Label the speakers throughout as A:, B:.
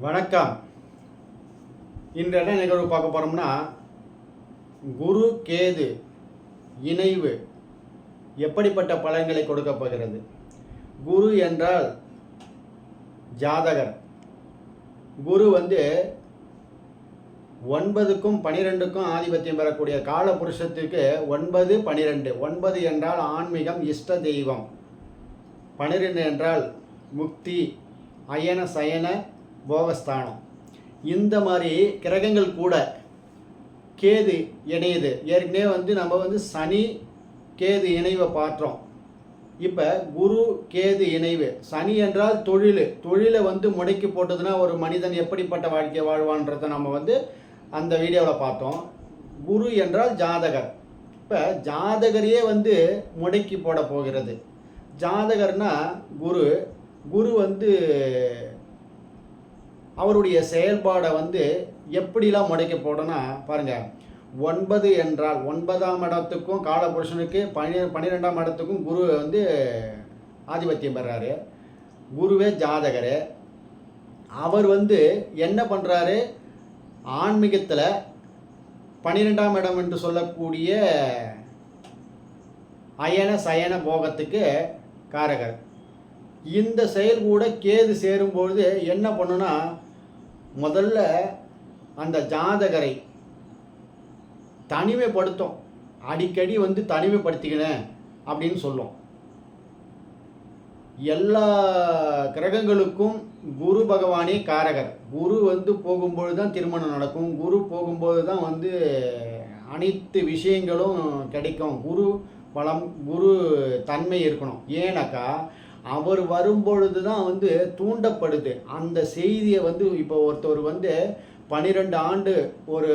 A: வணக்கம். இன்று என்ன நிகழ்வு பார்க்க போகிறோம்னா குரு கேது இணைவு எப்படிப்பட்ட பலன்களை கொடுக்க போகிறது? குரு என்றால் ஜாதகர். குரு வந்து ஒன்பதுக்கும் பனிரெண்டுக்கும் ஆதிபத்தியம் பெறக்கூடிய கால புருஷத்துக்கு ஒன்பது பனிரெண்டு. ஒன்பது என்றால் ஆன்மீகம் இஷ்ட தெய்வம். பனிரெண்டு என்றால் முக்தி அயன சயன போகஸ்தானம் இந்த மாதிரி கிரகங்கள் கூட கேது இணையுது. ஏற்கனவே வந்து நம்ம வந்து சனி கேது இணைவை பார்த்தோம். இப்போ குரு கேது இணைவு. சனி என்றால் தொழில். தொழிலை வந்து முடக்கி போட்டதுன்னா ஒரு மனிதன் எப்படிப்பட்ட வாழ்க்கை வாழ்வான்றதை நம்ம வந்து அந்த வீடியோவில் பார்த்தோம். குரு என்றால் ஜாதகர். இப்போ ஜாதகரையே வந்து முடக்கி போட போகிறது. ஜாதகர்னா குரு. குரு வந்து அவருடைய செயல்பாடை வந்து எப்படிலாம் முடைக்க போடனா பாருங்கள் ஒன்பது என்றால் ஒன்பதாம் இடத்துக்கும் காலபுருஷனுக்கு பனி பன்னிரெண்டாம் இடத்துக்கும் குரு வந்து ஆதிபத்தியம் பெறாரு. குருவே ஜாதகர். அவர் வந்து என்ன பண்ணுறாரு ஆன்மீகத்தில் பன்னிரெண்டாம் இடம் என்று சொல்லக்கூடிய அயன சயன போகத்துக்கு காரகர். இந்த செயல் கூட கேது சேரும்பொழுது என்ன பண்ணுன்னா முதல்ல அந்த ஜாதகரை தனிமைப்படுத்தும். அடிக்கடி வந்து தனிமைப்படுத்திக்கினேன் அப்படின்னு சொல்லும். எல்லா கிரகங்களுக்கும் குரு பகவானே காரகர். குரு வந்து போகும்பொழுது தான் திருமணம் நடக்கும். குரு போகும்போது தான் வந்து அனைத்து விஷயங்களும் கிடைக்கும். குரு பலம் குரு தன்மை இருக்கணும். ஏன்னாக்கா அவர் வரும்பொழுது தான் வந்து தூண்டப்படுது. அந்த செய்தியை வந்து இப்போ ஒருத்தர் வந்து பன்னிரெண்டு ஆண்டு ஒரு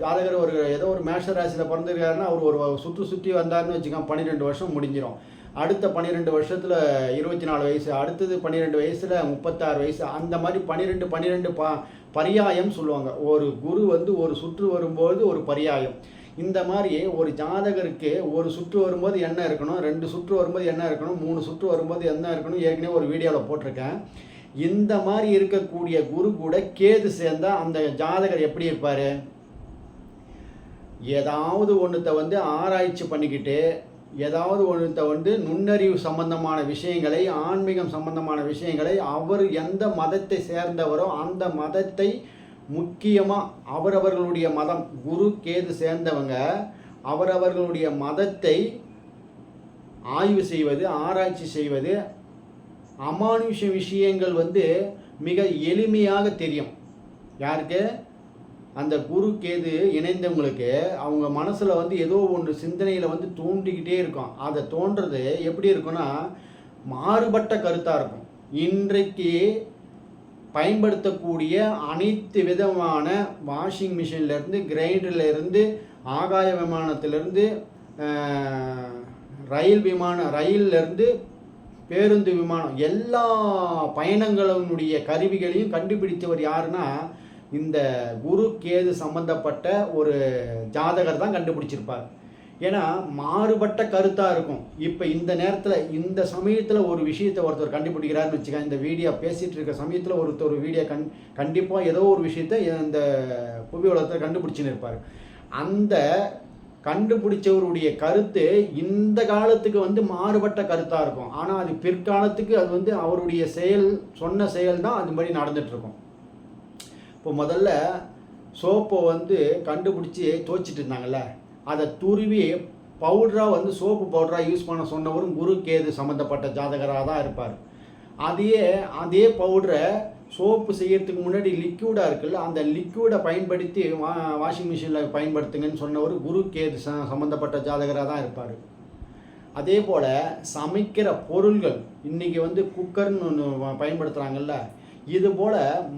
A: ஜாதகர் ஒரு ஏதோ ஒரு மேஷ ராசியில் பிறந்திருக்காருன்னா அவர் ஒரு சுற்றி சுற்றி வந்தாருன்னு வச்சுக்கோங்க பன்னிரெண்டு வருஷம் முடிஞ்சிடும் அடுத்த பன்னிரெண்டு வருஷத்தில் இருபத்தி நாலு வயசு அடுத்தது பன்னிரெண்டு வயசில் முப்பத்தாறு வயசு அந்த மாதிரி பன்னிரெண்டு பன்னிரெண்டு ப பரியாயம் சொல்லுவாங்க. ஒரு குரு வந்து ஒரு சுற்று வரும்போது ஒரு பரியாயம். இந்த மாதிரி ஒரு ஜாதகருக்கு ஒரு சுற்று வரும்போது என்ன இருக்கணும் ரெண்டு சுற்று வரும்போது என்ன இருக்கணும் மூணு சுற்று வரும்போது என்ன இருக்கணும் ஏற்கனவே ஒரு வீடியோவில் போட்டிருக்கேன். இந்த மாதிரி இருக்கக்கூடிய குரு கூட கேது சேர்ந்தால் அந்த ஜாதகர் எப்படி இருப்பார்? ஏதாவது ஒன்றத்தை வந்து ஆராய்ச்சி பண்ணிக்கிட்டு ஏதாவது ஒன்றத்தை வந்து நுண்ணறிவு சம்பந்தமான விஷயங்களை ஆன்மீகம் சம்பந்தமான விஷயங்களை அவர் எந்த மதத்தை சேர்ந்தவரோ அந்த மதத்தை முக்கியமாக அவரவர்களுடைய மதம். குரு கேது சேர்ந்தவங்க அவரவர்களுடைய மதத்தை ஆய்வு செய்வது ஆராய்ச்சி செய்வது அமானுஷ விஷயங்கள் வந்து மிக எளிமையாக தெரியும். யாருக்கு? அந்த குரு கேது இணைந்தவங்களுக்கு. அவங்க மனசில் வந்து ஏதோ ஒன்று சிந்தனையில் வந்து தோண்டிக்கிட்டே இருக்கும். அதை தோன்றது எப்படி இருக்குன்னா மாறுபட்ட கருத்தாக இருக்கும். இன்றைக்கு பயன்படுத்தக்கூடிய அனைத்து விதமான வாஷிங் மிஷின்லேருந்து கிரைண்டர்லேருந்து ஆகாய விமானத்திலேருந்து ரயில் விமானம் ரயிலிருந்து பேருந்து விமானம் எல்லா பயணங்களினுடைய கருவிகளையும் கண்டுபிடித்தவர் யாருன்னா இந்த குரு கேது சம்பந்தப்பட்ட ஒரு ஜாதகர் தான் கண்டுபிடிச்சிருப்பார். ஏன்னா மாறுபட்ட கருத்தாக இருக்கும். இப்போ இந்த நேரத்தில் இந்த சமயத்தில் ஒரு விஷயத்தை ஒருத்தர் கண்டுபிடிக்கிறாருன்னு வச்சுக்கோங்க இந்த வீடியோ பேசிகிட்டு இருக்க சமயத்தில் ஒருத்தர் ஒரு வீடியோ கண் கண்டிப்பாக ஏதோ ஒரு விஷயத்தை இந்த புவி உலகத்தில் கண்டுபிடிச்சின்னு இருப்பார். அந்த கண்டுபிடிச்சவருடைய கருத்து இந்த காலத்துக்கு வந்து மாறுபட்ட கருத்தாக இருக்கும். ஆனால் அது பிற்காலத்துக்கு அது வந்து அவருடைய செயல் சொன்ன செயல் தான் அது மாதிரி நடந்துகிட்ருக்கும் இப்போ முதல்ல சோப்பை வந்து கண்டுபிடிச்சி துவைச்சிட்டு இருந்தாங்கல்ல? அதை துருவி பவுடராக வந்து சோப்பு பவுடராக யூஸ் பண்ண சொன்னவரும் குரு கேது சம்மந்தப்பட்ட ஜாதகராக தான் இருப்பார். அதையே அதே பவுடரை சோப்பு செய்யறதுக்கு முன்னாடி லிக்யூடாக இருக்குல்ல அந்த லிக்யூடை பயன்படுத்தி வா வாஷிங் மிஷினில் பயன்படுத்துங்கன்னு சொன்னவர் குரு கேது ச சம்மந்தப்பட்ட ஜாதகராக தான் இருப்பார். அதே போல் சமைக்கிற பொருள்கள் இன்றைக்கி வந்து குக்கர்னு ஒன்று பயன்படுத்துகிறாங்கல்ல இதுபோல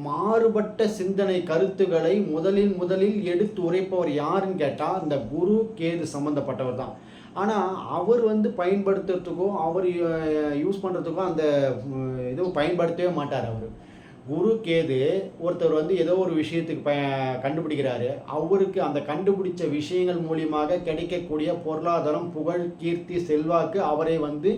A: மாறுபட்ட சிந்தனை கருத்துக்களை முதலில் முதலில் எடுத்து உரைப்பவர் யாருன்னு கேட்டால் இந்த குரு கேது சம்மந்தப்பட்டவர் தான். ஆனால் அவர் வந்து பயன்படுத்துறதுக்கோ அவர் யூஸ் பண்ணுறதுக்கோ அந்த இதுவும் பயன்படுத்தவே மாட்டார் அவர். குரு கேது ஒருத்தர் வந்து ஏதோ ஒரு விஷயத்துக்கு ப கண்டுபிடிக்கிறாரு. அவருக்கு அந்த கண்டுபிடிச்ச விஷயங்கள் மூலியமாக கிடைக்கக்கூடிய பொருளாதாரம் புகழ் கீர்த்தி செல்வாக்கு அவரை வந்து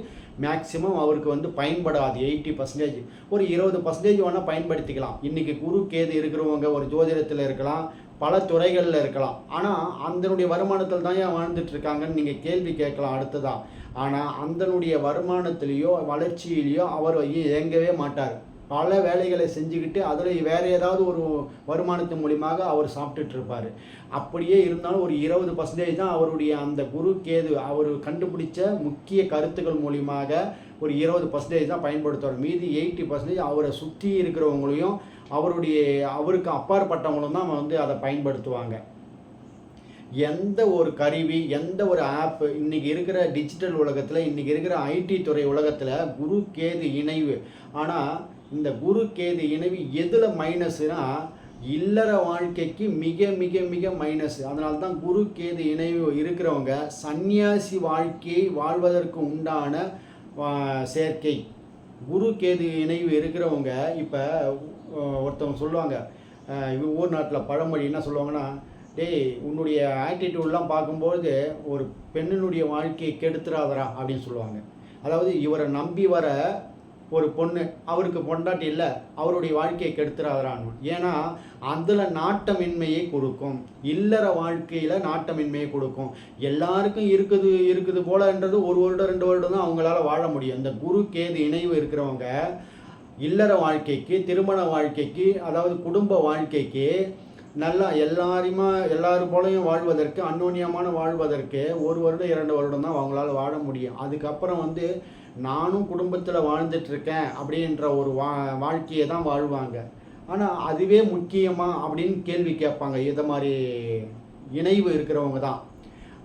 A: மேக்சிமம் அவருக்கு வந்து பயன்படாது. எயிட்டி பர்சன்டேஜ் ஒரு இருபது பர்சன்டேஜ் வேணால் பயன்படுத்திக்கலாம். இன்றைக்கி குரு கேது இருக்கிறவங்க ஒரு ஜோதிடத்தில் இருக்கலாம் பல துறைகளில் இருக்கலாம். ஆனால் அந்தனுடைய வருமானத்தில் தான் ஏன் வாழ்ந்துட்டுருக்காங்கன்னு நீங்கள் கேள்வி கேட்கலாம் அடுத்ததான் ஆனால் அந்தனுடைய வருமானத்திலேயோ வளர்ச்சியிலையோ அவர் இயங்கவே மாட்டார். பல வேலைகளை செஞ்சுக்கிட்டு அதில் வேறு ஏதாவது ஒரு வருமானத்தின் மூலியமாக அவர் சாப்பிட்டுட்டு இருப்பார் அப்படியே இருந்தாலும் ஒரு இருபது பர்சன்டேஜ் தான் அவருடைய அந்த குரு கேது அவர் கண்டுபிடிச்ச முக்கிய கருத்துக்கள் மூலியமாக ஒரு இருபது பர்சன்டேஜ் தான் பயன்படுத்துவார். மீதி எயிட்டி பர்சன்டேஜ் அவரை சுற்றி இருக்கிறவங்களையும் அவருடைய அவருக்கு அப்பாற்பட்டவங்களும் தான் வந்து அதை பயன்படுத்துவாங்க. எந்த ஒரு கருவி எந்த ஒரு ஆப் இன்னைக்கு இருக்கிற டிஜிட்டல் உலகத்தில் இன்னைக்கு இருக்கிற ஐடி துறை உலகத்தில் குரு கேது இணைவு. ஆனால் இந்த குரு கேது இணைவு எதில் மைனஸ்னா இல்லற வாழ்க்கைக்கு மிக மிக மிக மைனஸ் அதனால தான் குரு கேது இணைவு இருக்கிறவங்க சந்நியாசி வாழ்க்கையை வாழ்வதற்கு உண்டான சேர்க்கை. குரு கேது இணைவு இருக்கிறவங்க இப்போ ஒருத்தவங்க சொல்லுவாங்க ஊர் நாட்டில் பழமொழி என்ன சொல்லுவாங்கன்னா டேய் உன்னுடைய ஆட்டிடியூட்லாம் பார்க்கும்போது ஒரு பெண்ணினுடைய வாழ்க்கையை கெடுத்துறாதரா அப்படின்னு சொல்லுவாங்க. அதாவது இவரை நம்பி வர ஒரு பொண்ணு அவருக்கு பொண்டாட்டி இல்லை அவருடைய வாழ்க்கையை கெடுத்துறாரான் ஏன்னா அதில் நாட்டமின்மையை கொடுக்கும். இல்லற வாழ்க்கையில் நாட்டமின்மையை கொடுக்கும். எல்லாருக்கும் இருக்குது இருக்குது போலன்றது ஒரு வருடம் ரெண்டு வருடம் தான் அவங்களால வாழ முடியும். இந்த குரு கேது இணைவு இருக்கிறவங்க இல்லற வாழ்க்கைக்கு திருமண வாழ்க்கைக்கு அதாவது குடும்ப வாழ்க்கைக்கு நல்லா எல்லாருமா எல்லாரு போலையும் வாழ்வதற்கு அன்னோன்யமான வாழ்வதற்கு ஒரு வருடம் இரண்டு வருடம் தான் அவங்களால வாழ முடியும். அதுக்கப்புறம் வந்து நானும் குடும்பத்தில் வாழ்ந்துட்டுருக்கேன் அப்படின்ற ஒரு வா வாழ்க்கையை தான் வாழ்வாங்க. ஆனால் அதுவே முக்கியமாக அப்படின்னு கேள்வி கேட்பாங்க. இதை மாதிரி இணைவு இருக்கிறவங்க தான்.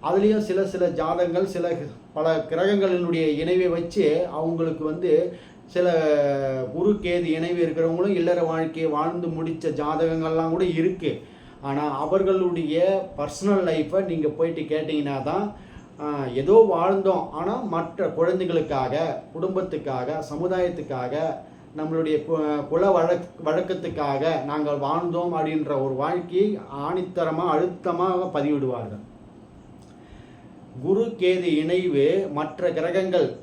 A: அதுலேயும் சில சில ஜாதகங்கள் சில பல கிரகங்களினுடைய இணைவை வச்சு அவங்களுக்கு வந்து சில குரு கேது இணைவு இருக்கிறவங்களும் இல்லற வாழ்க்கையை வாழ்ந்து முடித்த ஜாதகங்கள்லாம் கூட இருக்குது ஆனால் அவர்களுடைய பர்சனல் லைஃப்பை நீங்கள் போயிட்டு கேட்டிங்கன்னா தான் ஏதோ வாழ்ந்தோம். ஆனால் மற்ற குழந்தைகளுக்காக குடும்பத்துக்காக சமுதாயத்துக்காக நம்மளுடைய கு- குல வழக் வழக்கத்துக்காக நாங்கள் வாழ்ந்தோம் அப்படின்ற ஒரு வாழ்க்கையை ஆணித்தரமாக அழுத்தமாக பதிவிடுவார்கள். குரு கேது இணைவு மற்ற கிரகங்கள்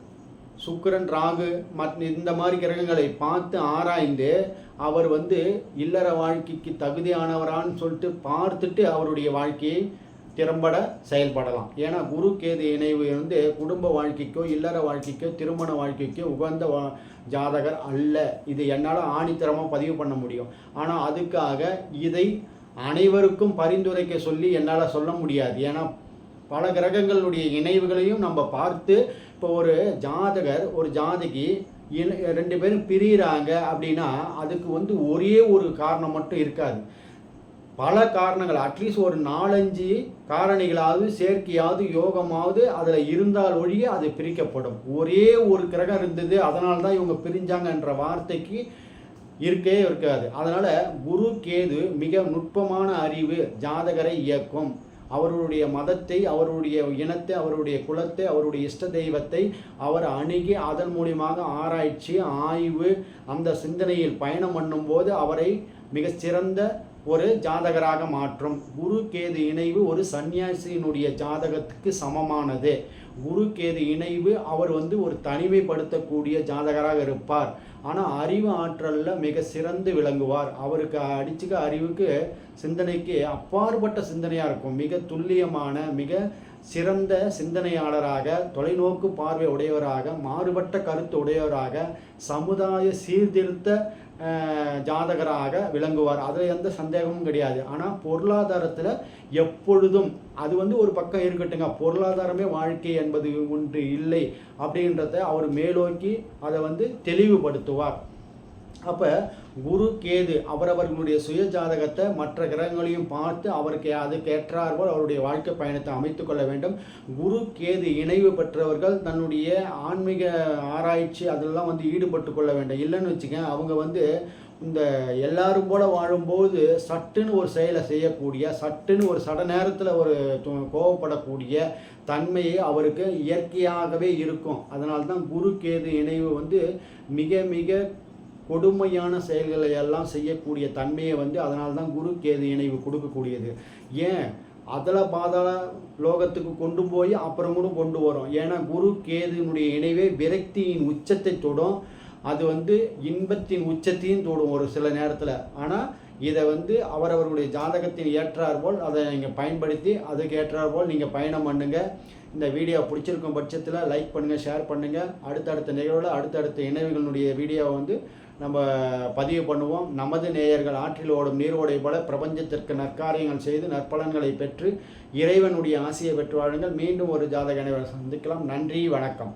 A: சுக்கிரன் ராகு மற்ற இந்த மாதிரி கிரகங்களை பார்த்து ஆராய்ந்து அவர் வந்து இல்லற வாழ்க்கைக்கு தகுதியானவரான்னு சொல்லிட்டு பார்த்துட்டு அவருடைய வாழ்க்கையை திறம்பட செயல்படலாம். ஏன்னா குரு கேது இணைவு வந்து குடும்ப வாழ்க்கைக்கோ இல்லற வாழ்க்கைக்கோ திருமண வாழ்க்கைக்கோ உகந்த வா- ஜாதகர் அல்ல. இது என்னால் ஆணித்தரமாக பதிவு பண்ண முடியும். ஆனால் அதுக்காக இதை அனைவருக்கும் பரிந்துரைக்க சொல்லி என்னால் சொல்ல முடியாது. ஏன்னா பல கிரகங்களுடைய இணைவுகளையும் நம்ம பார்த்து இப்போ ஒரு ஜாதகர் ஒரு ஜாதகி இணை ரெண்டு பேரும் பிரியிறாங்க அப்படின்னா அதுக்கு வந்து ஒரே ஒரு காரணம் மட்டும் இருக்காது. பல காரணங்கள். அட்லீஸ்ட் ஒரு நாலஞ்சு காரணிகளாவது செயற்கையாவது யோகமாவது அதில் இருந்தால் ஒழிய அது பிரிக்கப்படும். ஒரே ஒரு கிரகம் இருந்தது அதனால தான் இவங்க பிரிஞ்சாங்கன்ற வார்த்தைக்கு இருக்கே இருக்காது. அதனால் குரு கேது மிக நுட்பமான அறிவு ஜாதகரை இயக்கும். அவருடைய மதத்தை அவருடைய இனத்தை அவருடைய குலத்தை அவருடைய இஷ்ட தெய்வத்தை அவர் அணுகி அதன் மூலியமாக ஆராய்ச்சி ஆய்வு அந்த சிந்தனையில் பயணம் பண்ணும்போது அவரை மிகச்சிறந்த ஒரு ஜாதகராக மாற்றும். குரு கேது இணைவு ஒரு சன்னியாசியினுடைய ஜாதகத்துக்கு சமமானது. குரு கேது இணைவு அவர் வந்து ஒரு தனிமைப்படுத்தக்கூடிய ஜாதகராக இருப்பார். ஆனால் அறிவு ஆற்றலில் மிக சிறந்து விளங்குவார். அவருக்கு அடிச்சுக்க அறிவுக்கு சிந்தனைக்கு அப்பாற்பட்ட சிந்தனையாக இருக்கும். மிக துல்லியமான மிக சிறந்த சிந்தனையாளராக தொலைநோக்கு பார்வை உடையவராக மாறுபட்ட கருத்து உடையவராக சமுதாய சீர்திருத்த ஜாதகராக விளங்குவார். அதில் எந்த சந்தேகமும் கிடையாது. ஆனால் பொருளாதாரத்தில் எப்பொழுதும் அது வந்து ஒரு பக்கம் இருக்கட்டுங்க. பொருளாதாரமே வாழ்க்கை என்பது ஒன்று இல்லை அப்படின்றத அவர் மேலோக்கி அதை வந்து தெளிவுபடுத்துவார். அப்போ குரு கேது அவரவர்களுடைய சுய ஜாதகத்தை மற்ற கிரகங்களையும் பார்த்து அவருக்கு அதுக்கு ஏற்றாற்போல் அவருடைய வாழ்க்கை பயணத்தை அமைத்து கொள்ள வேண்டும். குரு கேது இணைவு பெற்றவர்கள் தன்னுடைய ஆன்மீக ஆராய்ச்சி அதெல்லாம் வந்து ஈடுபட்டு கொள்ள வேண்டும். இல்லைன்னு வச்சுக்க அவங்க வந்து இந்த எல்லாரும் போல வாழும்போது சட்டுன்னு ஒரு செயலை செய்யக்கூடிய சட்டுன்னு ஒரு சட நேரத்தில் ஒரு கோவப்படக்கூடிய தன்மையை அவருக்கு இயற்கையாகவே இருக்கும். அதனால்தான் குரு கேது இணைவு வந்து மிக மிக கொடுமையான செயல்களை எல்லாம் செய்யக்கூடிய தன்மையை வந்து அதனால தான் குரு கேது இணைவு கொடுக்கக்கூடியது. ஏன்? அதில் பாதாள லோகத்துக்கு கொண்டு போய் அப்புறம் கூட கொண்டு வரும். ஏன்னா குரு கேதுனுடைய இணைவே விரக்தியின் உச்சத்தை தொடும். அது வந்து இன்பத்தின் உச்சத்தையும் தொடும் ஒரு சில நேரத்தில். ஆனால் இதை வந்து அவரவர்களுடைய ஜாதகத்தின் ஏற்றார் போல் அதை நீங்கள் பயன்படுத்தி அதுக்கு ஏற்றார் போல் நீங்கள் பயணம் பண்ணுங்கள் இந்த வீடியோ பிடிச்சிருக்கும் பட்சத்தில் லைக் பண்ணுங்கள் ஷேர் பண்ணுங்கள் அடுத்தடுத்த நிகழ்வில் அடுத்தடுத்த இணைவுகளுடைய வீடியோவை வந்து நம்ம பதிவு பண்ணுவோம். நமது நேயர்கள் ஆற்றில் ஓடும் நீரோடை போல பிரபஞ்சத்திற்கு நற்காரியங்கள் செய்து நற்பலன்களை பெற்று இறைவனுடைய ஆசையை பெற்று வாழுங்கள். மீண்டும் ஒரு ஜாதக சந்திக்கலாம். நன்றி வணக்கம்.